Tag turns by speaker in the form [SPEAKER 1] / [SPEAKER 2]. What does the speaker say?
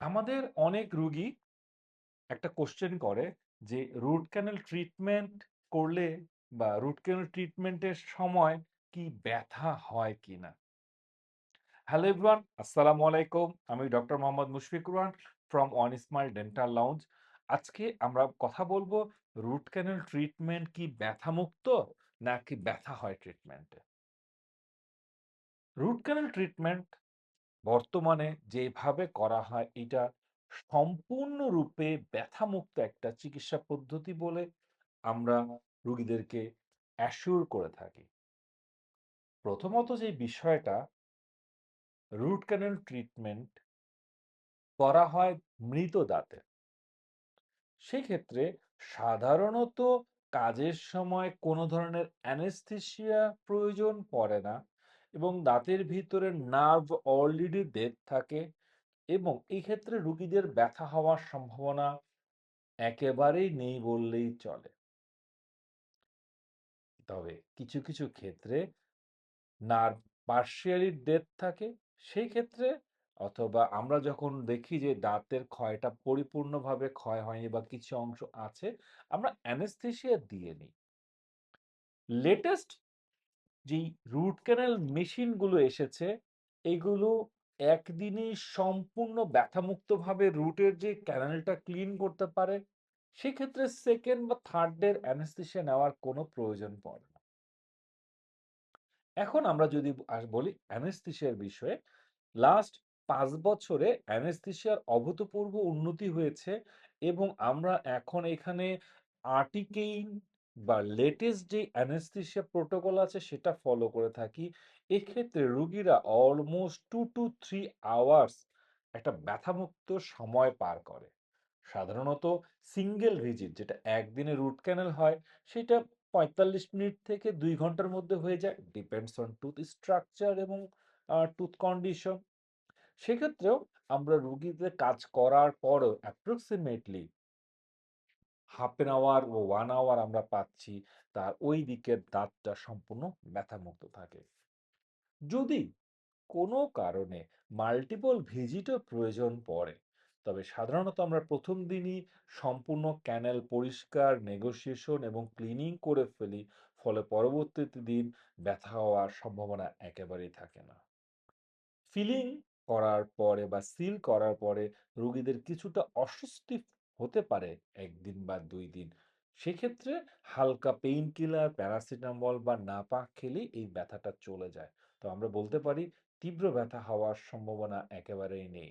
[SPEAKER 1] আমাদের অনেক রুগী একটা কোশ্চেন করে যে রুট ক্যানেল ট্রিটমেন্ট করলে বা রুট ক্যানেল ট্রিটমেন্টের সময় কি ব্যথা হয় কিনা হ্যালো এভরিওয়ান আসসালামু আলাইকুম। আমি doctor Mohammad Mushfiq Rahman from on dental lounge আজকে আমরা কথা বলব রুট ক্যানেল ট্রিটমেন্ট কি ব্যথামুক্ত নাকি ব্যথা হয় ট্রিটমেন্টে রুট ক্যানেল ট্রিটমেন্ট বর্তমানে যেভাবে করা হয়, এটা সম্পূর্ণরূপে ব্যথামুক্ত একটা চিকিৎসা পদ্ধতি বলে আমরা রুগীদেরকে অ্যাসিওর করে থাকি। প্রথমত যে বিষয়টা রুট ক্যানেল ট্রিটমেন্ট করা হয় মৃত দাঁতে। সেক্ষেত্রে সাধারণত কাজের সময় কোনো ধরনের অ্যানেস্থেসিয়া প্রয়োজন পড়ে না। এবং দাঁতের ভিতরে নার্ভ অলরেডি ডেড থাকে এবং এই ক্ষেত্রে রুগীদের ব্যথা হওয়ার সম্ভাবনা একেবারেই নেই বললেই চলে। তবে কিছু কিছু ক্ষেত্রে নার্ভ পার্শিয়ালি ডেথ থাকে, সেই ক্ষেত্রে অথবা আমরা যখন দেখি যে দাঁতের ক্ষয়টা পরিপূর্ণভাবে ক্ষয় হয়নি বা কিছু অংশ আছে, আমরা অ্যানেস্থেসিয়া দিয়ে নিই। লেটেস্ট যেই রুট ক্যানেল মেশিনগুলো এসেছে, এগুলো একদিনেই সম্পূর্ণ ব্যথামুক্তভাবে রুটের যে ক্যানেলটা ক্লিন করতে পারে, সেক্ষেত্রে সেকেন্ড বা থার্ড ডের অ্যানেস্থেসিয়া নেওয়ার কোনো প্রয়োজন পড়ে না। এখন আমরা যদি বলি অ্যানেস্থেসিয়ার বিষয়ে লাস্ট পাঁচ বছরে অ্যানেস্থেসিয়ার অভূতপূর্ব উন্নতি হয়েছে এবং আমরা এখন এখানে আর্টিকেইন বা লেটেস্ট যে অ্যানেস্থেসিয়া প্রোটোকল আছে সেটা ফলো করে থাকি। এক্ষেত্রে রুগীরা almost two two three hours একটা ব্যথামুক্ত সময় পার করে। সাধারণত সিঙ্গেল ভিজিট যেটা একদিনে রুট ক্যানেল হয়, সেটা পঁয়তাল্লিশ মিনিট থেকে দুই ঘণ্টার মধ্যে হয়ে যায়। ডিপেন্ডস অন টুথ স্ট্রাকচার এবং টুথ কন্ডিশন সেক্ষেত্রেও আমরা রুগীদের কাজ করার পরও অ্যাপ্রক্সিমেটলি হাফ এন আওয়ার ও ওয়ান আওয়ার আমরা পাচ্ছি, তার ওই দিকের দাঁতটা সম্পূর্ণ ব্যথামুক্ত থাকে। যদি কোনো কারণে মাল্টিপল ভিজিটও প্রয়োজন পড়ে, তবে সাধারণত আমরা প্রথম দিনই সম্পূর্ণ ক্যানেল পরিষ্কার নেগোসিয়েশন এবং ক্লিনিং করে ফেলি, ফলে পরবর্তী দিন ব্যথা হওয়ার সম্ভাবনা একেবারেই থাকে না। ফিলিং করার পরে বা সিল করার পরে রোগীদের কিছুটা অস্বস্তি হতে পারে একদিন বা দুই দিন। সেক্ষেত্রে হালকা পেইন কিলার প্যারাসিটামল বা নাপা খেলে এই ব্যথাটা চলে যায়। তো আমরা বলতে পারি তীব্র ব্যথা হওয়ার সম্ভাবনা একেবারেই নেই।